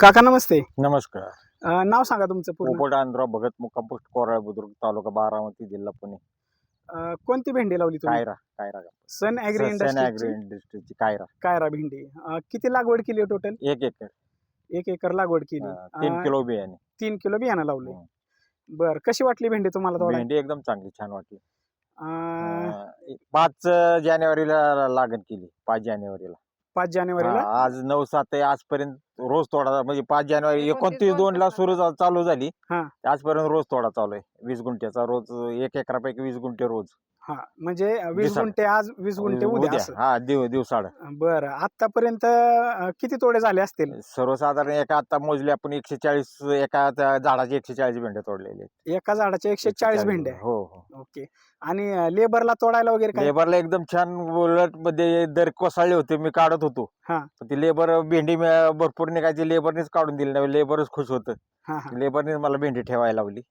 काका नमस्ते. नमस्कार. अ, नाव सांगा तुमचं पूर्ण. पोपट आंध्र भगत मुक्काम पोस्ट कोराळ बुद्रुक तालुका बारामती जिल्हा पुणे. अ, कोणती भेंडी लावली तुम्ही? Kaira Kaira. Sun sun industry इंडस्ट्रीची Kiara. Kiara भेंडी. अ, किती लागवड केली टोटल एक एकर. एक एकर लागवड केली. हा, तीन अ, किलो बियाणे. तीन किलो बियाणं लावले. बर कशी वाटली भेंडी तुम्हाला थोडा? भेंडी एकदम चांगली छान वाटली. अं, पाच जानेवारीला लागण केली पाच जानेवारीला. पाच जानेवारीला? हा, आज नऊ सात आहे आजपर्यंत रोज तोडा म्हणजे पाच जानेवारी एकोणतीस दोन ला सुरू झा- चालू झाली. हा. आजपर्यंत रोज तोडा चालू आहे वीस गुंठ्याचा रोज एक एकरापैकी वीस गुंठे रोज. हा म्हणजे वीस दिवसाड. गुंठे आज वीस गुंठे उद्या असं. हा दिव दिवसाड. बर आतापर्यंत किती तोडे झाले असतील? सर्वसाधारण एका आता मोजले आपण एकशे चाळीस एका त्या झाडाचे एकशे चाळीस भेंडे तोडलेले. एका झाडाचे एकशे चाळीस भेंड्या हो हो. ओके. आणि लेबरला तोडायला वगैरे काय? लेबरला एकदम छान उलटमध्ये दर कोसळले होते मी काढत होतो. हा. पण ती लेबर भेंडी मी भरपूर निघायची लेबरनेच काढून दिली नाही लेबरच खुश होतं. हा हा. लेबरनेच मला भेंडी ठेवायला लावली.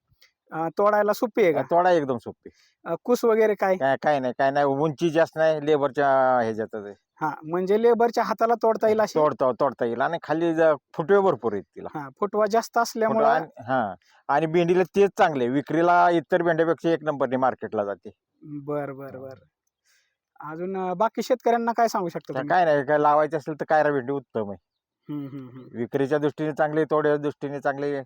अ, तोडायला सोपी आहे का? तोडा एकदम सोपी. अ, कुस वगैरे काय? काय काय नाही काय नाही. उंची जास्त नाही लेबरच्या ह्याच्यात आहे. हा म्हणजे लेबरच्या हाताला तोडता येईल अशी? तोडता तोडता येईल. आणि खाली ज- फुटवे भरपूर आहेत तिला. हा फुटवा जास्त फुटवा असल्यामुळे आणि- हा. आणि भेंडीला तेच चांगले विक्रीला इतर भेंड्यापेक्षा एक नंबरने मार्केटला जाते. बर बर बर. अजून अ, बाकी शेतकऱ्यांना काय सांगू शकता तर तुम्ही? काय नाही. काय लावायचे असेल तर कायरा भेंडी उत्तम आहे. हम्म, हम्म, हम्म. विक्रीच्या दृष्टीने चांगले तोड्याच्या दृष्टीने चांगले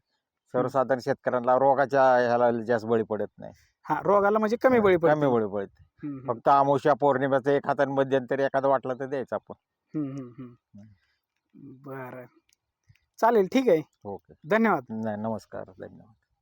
सर्वसाधारण शेतकऱ्यांना रोगाच्या ह्याला जास्त बळी पडत नाही. हा रोगाला म्हणजे कमी बळी पडते. कमी बळी पडत. फक्त अमावस्या पौर्णिमेचं एक हातान मध्यंतरी एखादं वाटलं तर द्यायचं आपण. बर. चालेल ठीक आहे. ओके. धन्यवाद. नाही नमस्कार धन्यवाद.